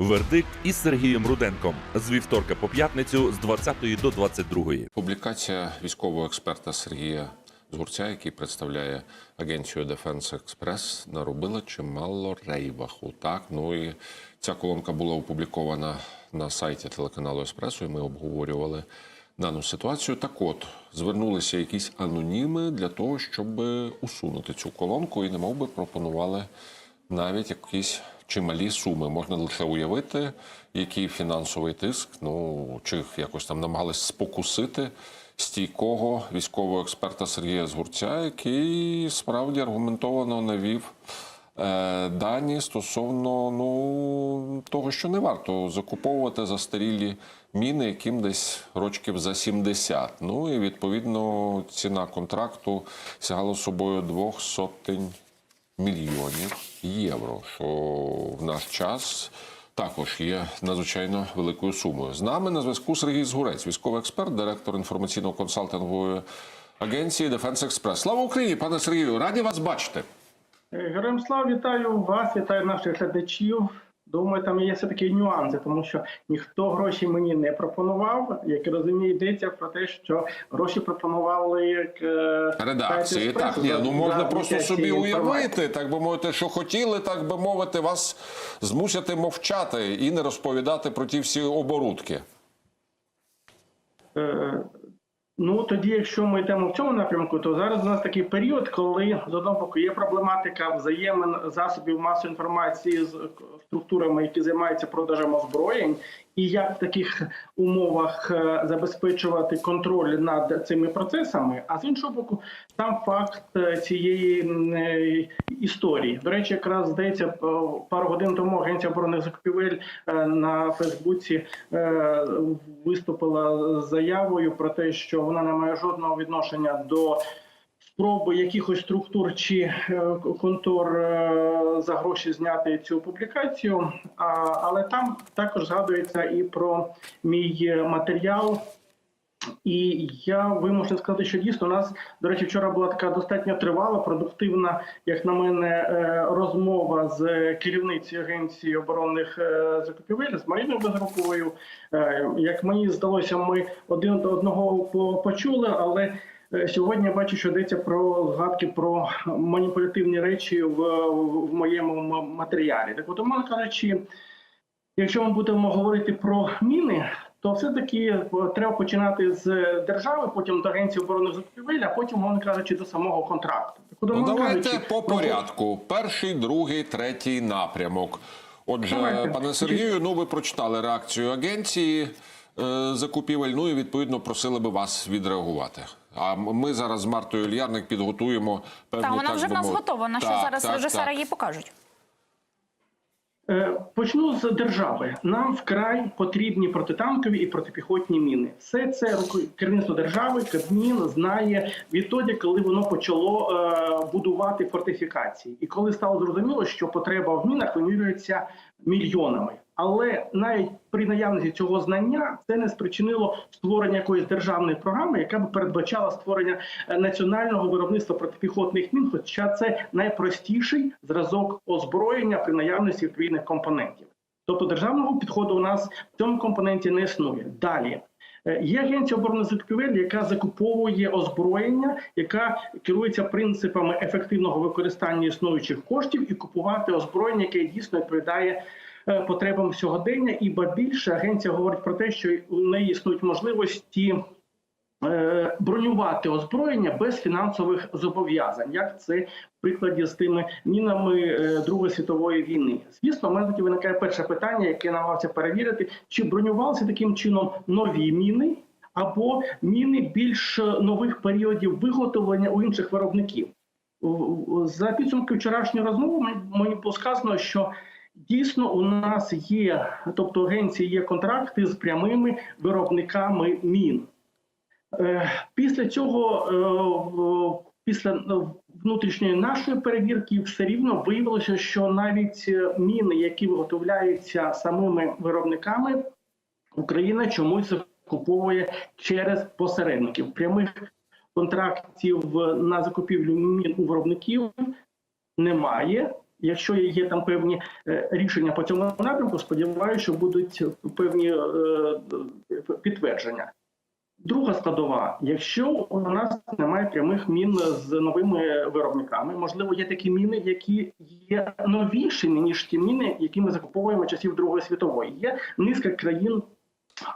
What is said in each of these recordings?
Вердикт із Сергієм Руденком з вівторка по п'ятницю з 20 до 22. Публікація військового експерта Сергія Згурця, який представляє агенцію Defense Express, наробила чимало рейваху. Так, ну і ця колонка була опублікована на сайті телеканалу Еспресо, ми обговорювали дану ситуацію. Так от звернулися якісь аноніми для того, щоб усунути цю колонку, і немов би пропонували навіть якісь чималі суми. Можна лише уявити, який фінансовий тиск, ну чи якось там намагались спокусити стійкого військового експерта Сергія Згурця, який справді аргументовано навів. е, Дані стосовно ну того, що не варто закуповувати застарілі міни, яким десь рочків за 70. Ну і відповідно ціна контракту сягала собою двох сотень мільйонів євро, що в наш час також є надзвичайно великою сумою. З нами на зв'язку Сергій Згурець, військовий експерт, директор інформаційно-консалтингової агенції Defense Express. Слава Україні, пане Сергію! Раді вас бачити. Героям слава вітаю вас, вітаю наших глядачів. Думаю, там є все такі нюанси, тому що ніхто гроші мені не пропонував. Як я розумію, йдеться про те, що гроші пропонували як е, Редакції, так, ні, ну можна просто собі уявити, так би мовити, що хотіли, так би мовити, вас змусити мовчати і не розповідати про ті всі оборудки. Е, Ну тоді, якщо ми йдемо в цьому напрямку, то зараз у нас такий період, коли з одного боку є проблематика взаємин засобів масової інформації з структурами, які займаються продажем озброєнь, і як в таких умовах е, забезпечувати контроль над цими процесами. А з іншого боку, там факт е, цієї е, історії. До речі, якраз здається, пару годин тому агенція оборонних закупівель на Фейсбуці виступила з заявою про те, що вона не має жодного відношення до спроби якихось структур чи е, контор е, за гроші зняти цю публікацію. Але там також згадується і про мій е, матеріал. І я вимушений сказати, що дійсно у нас, до речі, вчора була така достатньо тривала, продуктивна, як на мене, розмова з керівницею агенції оборонних закупівель з Мариною Безруковою. Як мені здалося, ми один до одного почули, але сьогодні я бачу, що йдеться про згадки про маніпулятивні речі в, в моєму матеріалі. Так, от, умовно кажучи, Якщо ми будемо говорити про міни, то все-таки е, треба починати з держави, потім до агенції оборонних закупівель, а потім, мовно кажучи, до самого контракту. Так, от, Ну, давайте кажучи, по порядку. Перший, другий, третій напрямок. Отже, Давайте. пане Сергію, ну ви прочитали реакцію агенції е, закупівель. Ну і відповідно просили би вас відреагувати. А ми зараз з Мартою Ільярник підготуємо певні Та вона так вже в нас мовити- готова. На що Так, зараз так, режисери так. її покажуть? Е, Почну з держави. Нам вкрай потрібні протитанкові і протипіхотні міни. Все це керівництво держави, Кабмін знає відтоді, коли воно почало е, будувати фортифікації, і коли стало зрозуміло, що потреба в мінах вимірюється мільйонами. Але навіть при наявності цього знання це не спричинило створення якоїсь державної програми, яка б передбачала створення е, національного виробництва протипіхотних мін. Хоча це найпростіший зразок озброєння при наявності відповідних компонентів. Тобто державного підходу у нас в цьому компоненті не існує. Далі. Е, Є агенція оборонних закупівель, яка закуповує озброєння, яка керується принципами ефективного використання існуючих коштів і купувати озброєння, яке дійсно відповідає потребам сьогодення. І ба більше агенція говорить про те, що у неї існують можливості е, бронювати озброєння без фінансових зобов'язань, як це в прикладі з тими мінами е, Другої світової війни. Звісно, в мене тоді виникає перше питання, яке намагався перевірити: чи бронювалися таким чином нові міни або міни більш нових періодів виготовлення у інших виробників. За підсумки вчорашньої розмови мені було сказано, що дійсно у нас є, тобто агенції є контракти з прямими виробниками мін. Е, Після цього, е, після внутрішньої нашої перевірки, все рівно виявилося, що навіть міни, які виготовляються самими виробниками, Україна чомусь закуповує через посередників. Прямих контрактів на закупівлю мін у виробників немає. Якщо є там певні е, рішення по цьому напрямку, сподіваюся, що будуть певні е, підтвердження. Друга складова: якщо у нас немає прямих мін з новими виробниками, можливо, є такі міни, які є новішими ніж ті міни, які ми закуповуємо часів Другої світової. Є низка країн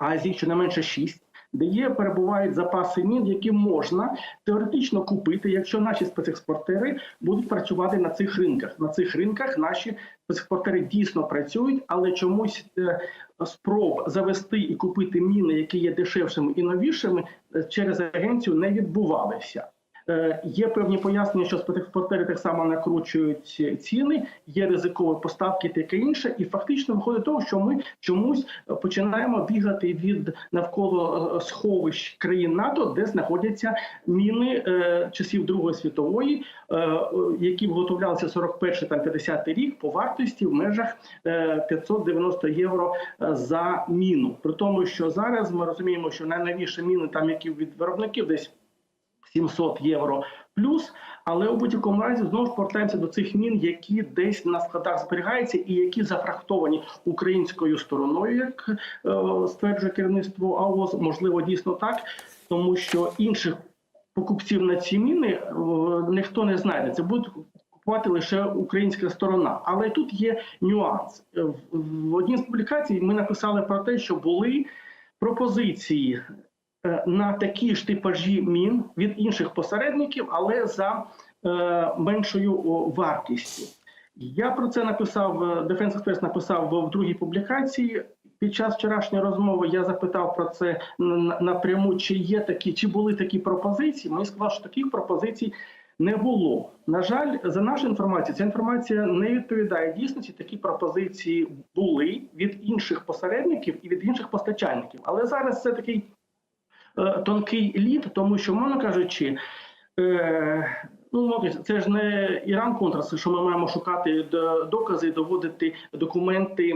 Азії, щонайменше шість, де є перебувають запаси мін, які можна теоретично купити, якщо наші спецекспортери будуть працювати на цих ринках. На цих ринках наші спецекспортери дійсно працюють, але чомусь е, спроб завести і купити міни, які є дешевшими і новішими, е, через агенцію не відбувалися. Е, Є певні пояснення, що спецекспортери так само накручують ціни, є ризикові поставки, таке інше, і фактично виходить того, що ми чомусь починаємо бігати від навколо е, сховищ країн НАТО, де знаходяться міни е, часів Другої світової, які виготовлялися 41 там 50 рік по вартості в межах е, 590 євро за міну. При тому, що зараз ми розуміємо, що найновіші міни, там які від виробників десь 700 євро плюс. Але у будь-якому разі знову ж повертаємося до цих мін, які десь на складах зберігаються, і які зафрахтовані українською стороною, як е, стверджує керівництво АОЗ. Можливо, дійсно так, тому що інших покупців на ці міни е, ніхто не знайде. Це буде купувати лише українська сторона. Але тут є нюанс. Е, в- В одній з публікацій ми написали про те, що були пропозиції на такі ж типажі мін від інших посередників, але за е, меншою вартістю. Я про це написав. е, Defense Express написав в- другій публікації. Під час вчорашньої розмови я запитав про це напряму, чи є такі, чи були такі пропозиції. Мені сказали, що таких пропозицій не було. На жаль, за нашу інформацію, ця інформація не відповідає дійсності. Такі пропозиції були від інших посередників і від інших постачальників. Але зараз це такий е, тонкий лід, тому що, мовно кажучи, е, ну це ж не Іран Контрас, що ми маємо шукати докази, доводити документи.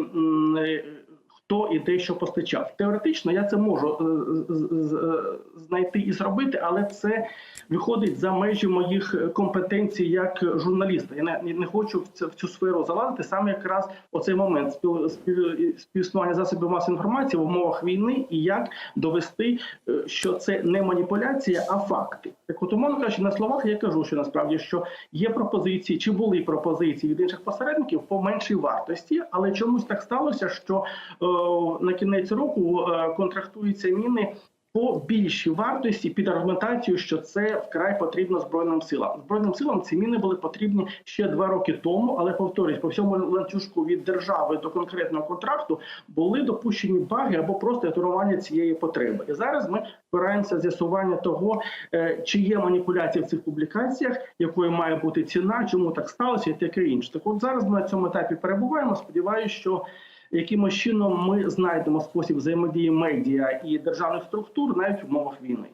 Хто і де що постачав. Теоретично я це можу е, е, знайти і зробити, але це виходить за межі моїх компетенцій як журналіста. Я не, не хочу в, це, в цю сферу залазити саме якраз оцей момент спів, спів, співіснування засобів масової інформації в умовах війни і як довести, е, що це не маніпуляція, а факти. Так от, умовно кажучи, на словах я кажу, що насправді що є пропозиції, чи були пропозиції від інших посередників по меншій вартості, але чомусь так сталося, що на кінець року е, контрактуються міни по більшій вартості під аргументацією, що це вкрай потрібно збройним силам. Збройним силам ці міни були потрібні ще два роки тому, але повторюсь, по всьому ланцюжку від держави до конкретного контракту були допущені баги або просто ігнорування цієї потреби. І зараз ми спираємося з'ясування того, е, чи є маніпуляція в цих публікаціях, якою має бути ціна, чому так сталося, і таке інше. Так, от зараз ми на цьому етапі перебуваємо. Сподіваюся, що якимось чином ми знайдемо спосіб взаємодії медіа і державних структур навіть в умовах війни.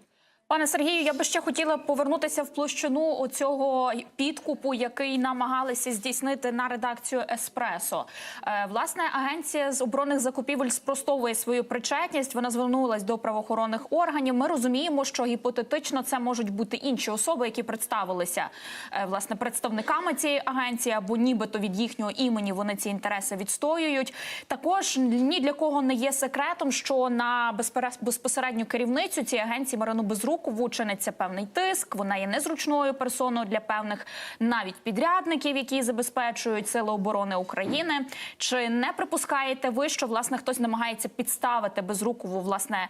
Пане Сергію, я би ще хотіла повернутися в площину оцього підкупу, який намагалися здійснити на редакцію Еспресо. Е, Власне, агенція з оборонних закупівель спростовує свою причетність. Вона звернулась до правоохоронних органів. Ми розуміємо, що гіпотетично це можуть бути інші особи, які представилися е, власне представниками цієї агенції, або нібито від їхнього імені вони ці інтереси відстоюють. Також ні для кого не є секретом, що на безпосередню керівницю цієї агенції Марину Безрукову учениця певний тиск. Вона є незручною персоною для певних навіть підрядників, які забезпечують сили оборони України. Чи не припускаєте ви, що власне хтось намагається підставити Безрукову, власне?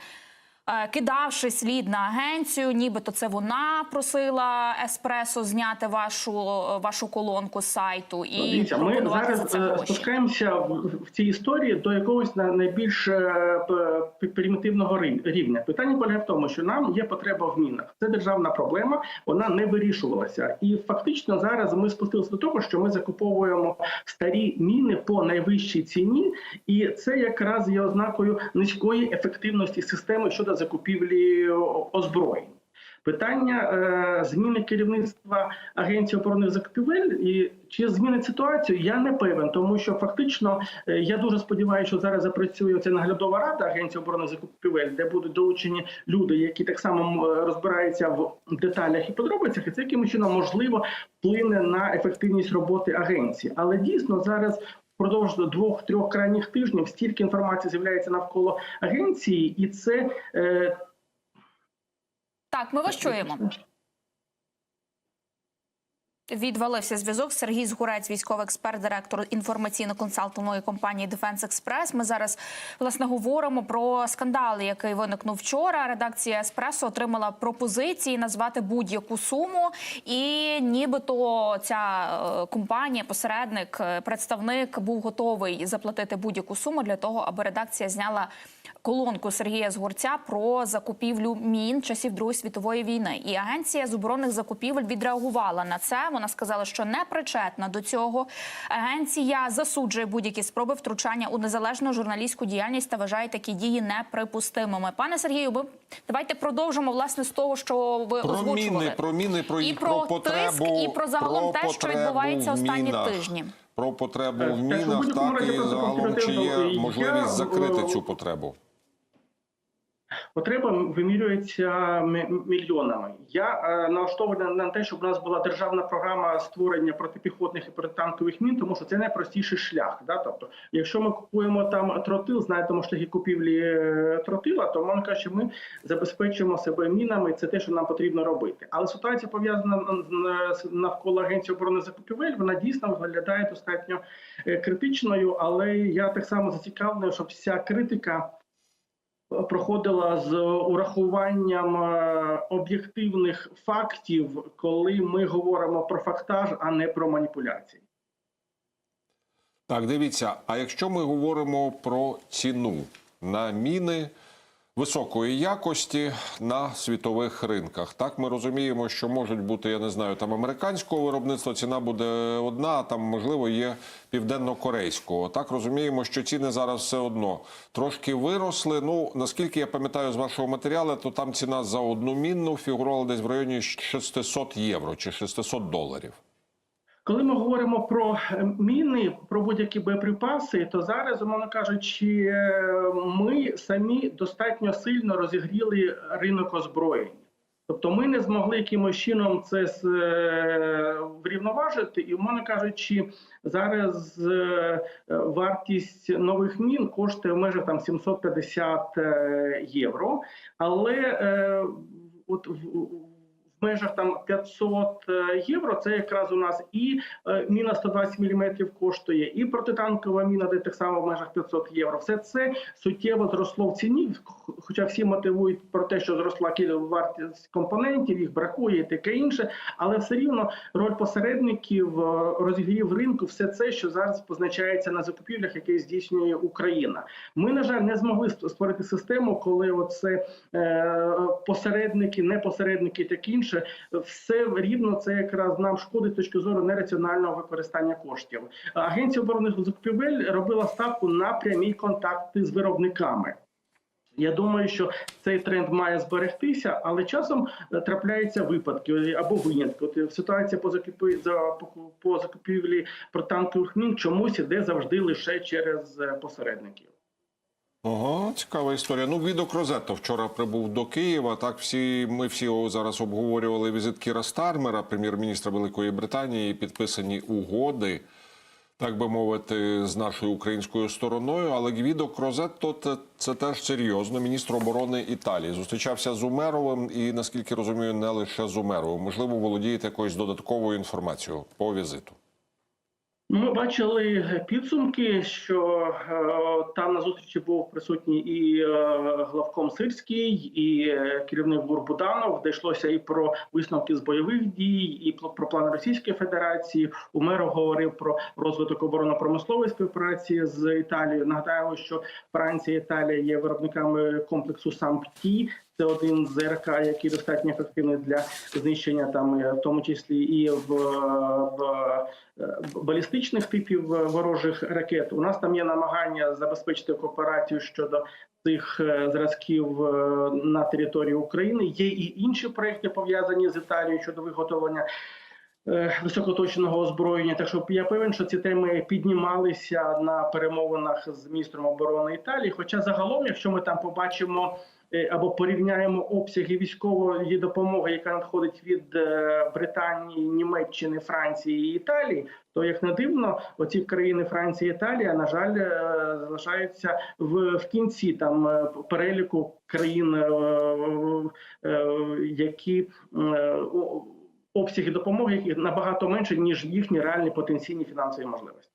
Е, Кидавши слід на агенцію, нібито це вона просила еспресо зняти вашу вашу колонку з сайту і Ну, Дивіться, ми за зараз це е, спускаємося в, в цій історії до якогось на- найбільш е, примітивного рівня. Питання полягає в тому, що нам є потреба в мінах. Це державна проблема, вона не вирішувалася. І фактично зараз ми спустилися до того, що ми закуповуємо старі міни по найвищій ціні, і це якраз є ознакою низької ефективності системи щодо закупівлі озброєнь. Питання е, зміни керівництва Агенції оборонних закупівель і чи змінить ситуацію, я не певен, тому що фактично е, я дуже сподіваюся, що зараз запрацює ця наглядова рада Агенції оборонних закупівель, де будуть долучені люди, які так само розбираються в деталях і подробицях, і це якимось чином можливо вплине на ефективність роботи агенції. Але дійсно зараз. Впродовж двох-трьох крайніх тижнів стільки інформації з'являється навколо агенції, і це е, Так, ми вас чуємо. Відвалився зв'язок. Сергій Згурець, військовий експерт, директор інформаційно-консалтингової компанії Defense Express. Ми зараз власне говоримо про скандал, який виникнув вчора. Редакція Еспресо отримала пропозиції назвати будь-яку суму, і нібито ця е, компанія, посередник, е, представник був готовий заплатити будь-яку суму для того, аби редакція зняла колонку Сергія Згурця про закупівлю мін часів Другої світової війни. І агенція з оборонних закупівель відреагувала на це. Вона сказала, що не причетна до цього. Агенція засуджує будь-які спроби втручання у незалежну журналістську діяльність та вважає такі дії неприпустимими. Пане Сергію, ми давайте продовжимо власне з того, що ви Про озвучували. міни, про міни, про, І про потребу, тиск, і про загалом те, що відбувається останні мінах. тижні. Про потребу Е, в так, мінах, так і загалом чи є можливість закрити е, цю потребу. Потреба вимірюється мільйонами. Я е, налаштований на те, щоб у нас була державна програма створення протипіхотних і протитанкових мін, тому що це найпростіший шлях. Да? Тобто, якщо ми купуємо там тротил, знаємо шляхи купівлі е, тротила, то можна кажучи, ми забезпечуємо себе мінами. Це те, що нам потрібно робити. Але ситуація пов'язана навколо агенції оборони закупівель. Вона дійсно виглядає достатньо е, критичною, але я так само зацікавлений, щоб вся критика проходила з урахуванням е, об'єктивних фактів, коли ми говоримо про фактаж, а не про маніпуляції. Так, дивіться. А якщо ми говоримо про ціну на міни високої якості на світових ринках, так ми розуміємо, що можуть бути, я не знаю, там американського виробництва ціна буде одна, а там можливо є південно-корейського. Так розуміємо, що ціни зараз все одно трошки виросли. Ну наскільки я пам'ятаю з вашого матеріалу, то там ціна за одну мінну фігурувала десь в районі 600 євро чи 600 доларів. Коли ми говоримо про е, міни, про будь-які боєприпаси, то зараз, умовно кажучи, е, ми самі достатньо сильно розігріли ринок озброєнь. Тобто ми не змогли якимось чином це е, врівноважити, і, умовно кажучи, зараз вартість нових мін коштує в межах там 750 е, євро. Але от межах там 500 євро це якраз у нас і е, міна 120 мм коштує, і протитанкова міна, де так само в межах 500 євро. Все це суттєво зросло в ціні, хоча всі мотивують про те, що зросла вартість компонентів, їх бракує і таке інше, але все рівно роль посередників, е, розігрів ринку, все це, що зараз позначається на закупівлях, які здійснює Україна. Ми, на жаль, не змогли створити систему, коли оце е, посередники, непосередники і таке інше, все рівно це якраз нам шкодить з точки зору нераціонального використання коштів. Агенція оборонних закупівель робила ставку на прямі контакти з виробниками. Я думаю, що цей тренд має зберегтися, але часом е, трапляються випадки або винятки. От е, ситуація по закупівлі за по закупівлі протанкових мін чомусь іде завжди лише через е, посередників. Ага, цікава історія. Ну, Відок Розетто вчора прибув до Києва. Так, всі ми всі зараз обговорювали візит Кіра Стармера, прем'єр-міністра Великої Британії, підписані угоди, так би мовити, з нашою українською стороною. Але Гвідо Розетто це, це теж серйозно. Міністр оборони Італії зустрічався з Умеровим і, наскільки розумію, не лише з Умеровим. Можливо, володієте якоюсь додатковою інформацією по візиту. Ми бачили підсумки, що е, там на зустрічі був присутній і е, главком Сирський, і е, керівник ГУР Буданов, де йшлося і про висновки з бойових дій, і про, про план Російської Федерації. Умеров говорив про розвиток оборонно-промислової співпраці з Італією. Нагадаю, що Франція і Італія є виробниками комплексу САМПТІ. Це один з ЗРК, який достатньо ефективний для знищення там, е, в тому числі і в, в е, балістичних типів е, ворожих ракет. У нас там є намагання забезпечити кооперацію щодо цих е, зразків е, на території України. Є і інші проекти пов'язані з Італією щодо виготовлення. е, Високоточного озброєння, так що я певен, що ці теми піднімалися на перемовинах з міністром оборони Італії. Хоча загалом, якщо ми там побачимо е, або порівняємо обсяги військової допомоги, яка надходить від е, Британії, Німеччини, Франції і Італії, то як не дивно, оці країни Франція і Італія, на жаль, е, залишаються в, в кінці там е, переліку країн, е, е, які е, обсяги допомоги, набагато менше ніж їхні реальні потенційні фінансові можливості.